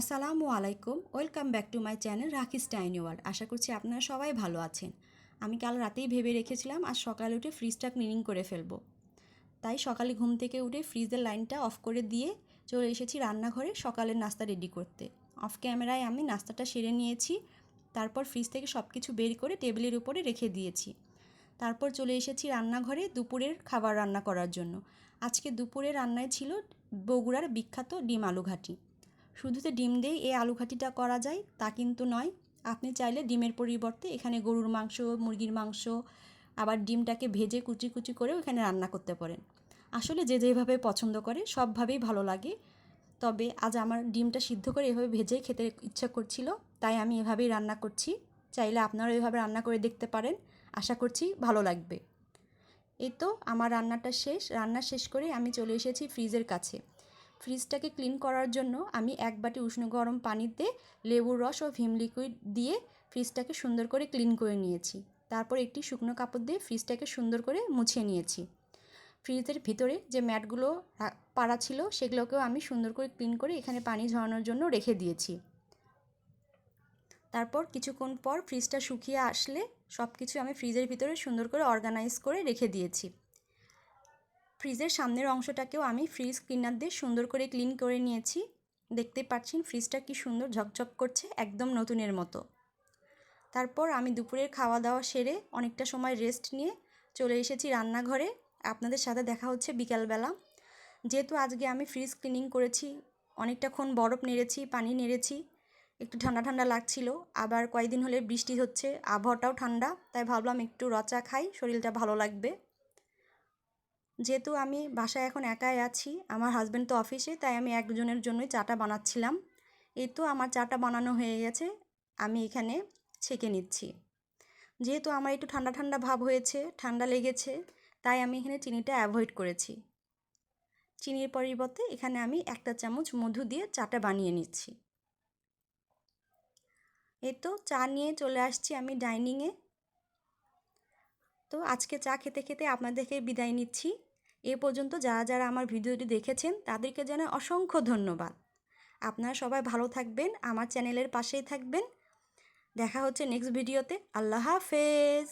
আসসালামু আলাইকুম, welcome back to my channel Rakhi's tiny world. আশা করছি আপনারা সবাই ভালো আছেন। আমি কাল রাতেই ভেবে রেখেছিলাম আজ সকালে উঠে ফ্রিজটা ক্লিনিং করে ফেলব। তাই সকালে ঘুম থেকে উঠে ফ্রিজের লাইনটা অফ করে দিয়ে চলে এসেছি রান্নাঘরে সকালের নাস্তা রেডি করতে। অফ ক্যামেরায় আমি নাস্তাটা সেরে নিয়েছি, তারপর ফ্রিজ থেকে সব কিছু বের করে টেবিলের উপরে রেখে দিয়েছি। তারপর চলে এসেছি রান্নাঘরে দুপুরের খাবার রান্না করার জন্য। আজকে দুপুরে রান্নায় ছিল বগুড়ার বিখ্যাত ডিম আলু ঘাটি শুধু তো ডিম দিয়েই এই আলু ঘাটিটা করা যায় তা কিন্তু নয়। আপনি চাইলে ডিমের পরিবর্তে এখানে গরুর মাংস, মুরগির মাংস, আবার ডিমটাকে ভেজে কুচি কুচি করেও এখানে রান্না করতে পারেন। আসলে যে যেভাবে পছন্দ করে সবভাবেই ভালো লাগে। তবে আজ আমার ডিমটা সিদ্ধ করে এভাবে ভেজে খেতে ইচ্ছা করছিল, তাই আমি এভাবেই রান্না করছি। চাইলে আপনারা এভাবে রান্না করে দেখতে পারেন। আশা করছি ভালো লাগবে। এই তো আমার রান্নাটা শেষ। রান্না শেষ করে আমি চলে এসেছি ফ্রিজের কাছে। ফ্রিজটাকে ক্লিন করার জন্য আমি এক বাটি উষ্ণ গরম পানিতে লেবুর রস ও ভিম লিকুইড দিয়ে ফ্রিজটাকে সুন্দর করে ক্লিন করে নিয়েছি। তারপর একটি শুকনো কাপড় দিয়ে ফ্রিজটাকে সুন্দর করে মুছে নিয়েছি। ফ্রিজের ভিতরে যে ম্যাটগুলো পাড়া ছিল সেগুলোকেও আমি সুন্দর করে ক্লিন করে এখানে পানি ঝরানোর জন্য রেখে দিয়েছি। তারপর কিছুক্ষণ পর ফ্রিজটা শুকিয়ে আসলে সব কিছু আমি ফ্রিজের ভিতরে সুন্দর করে অর্গানাইজ করে রেখে দিয়েছি। ফ্রিজের সামনের অংশটাকেও আমি ফ্রিজ ক্লিনার দিয়ে সুন্দর করে ক্লিন করে নিয়েছি। দেখতে পাচ্ছেন ফ্রিজটা কি সুন্দর ঝকঝক করছে, একদম নতুনের মতো। তারপর আমি দুপুরের খাওয়া দাওয়া সেরে অনেকটা সময় রেস্ট নিয়ে চলে এসেছি রান্নাঘরে। আপনাদের সাথে দেখা হচ্ছে বিকালবেলা। যেহেতু আজকে আমি ফ্রিজ ক্লিনিং করেছি অনেকটাক্ষণ বরফ নেড়েছি, পানি নেড়েছি, একটু ঠান্ডা ঠান্ডা লাগছিল, আবার কয়েকদিন হলে বৃষ্টি হচ্ছে, আবহাওয়াটাও ঠান্ডা, তাই ভাবলাম একটু রচা খাই, শরীরটা ভালো লাগবে। যেহেতু আমি বাসায় এখন একাই আছি, আমার হাজব্যান্ড তো অফিসে তাই আমি একজনের জন্যই চাটা বানাচ্ছিলাম। এই তো আমার চাটা বানানো হয়ে গেছে, আমি এখানে ছেঁকে নিচ্ছি। যেহেতু আমার একটু ঠান্ডা ঠান্ডা ভাব হয়েছে, ঠান্ডা লেগেছে, তাই আমি এখানে চিনিটা অ্যাভয়েড করেছি। চিনির পরিবর্তে এখানে আমি একটা চামচ মধু দিয়ে চাটা বানিয়ে নিচ্ছি। এই তো চা নিয়ে চলে আসছি আমি ডাইনিংয়ে তো আজকে চা খেতে খেতে আপনাদেরকে বিদায় নিচ্ছি। এ পর্যন্ত যারা যারা আমার ভিডিওটি দেখেছেন, তাদেরকে জানাই অসংখ্য ধন্যবাদ। আপনারা সবাই ভালো থাকবেন, আমার চ্যানেলের পাশেই থাকবেন। দেখা হচ্ছে নেক্সট ভিডিওতে আল্লাহ হাফেজ।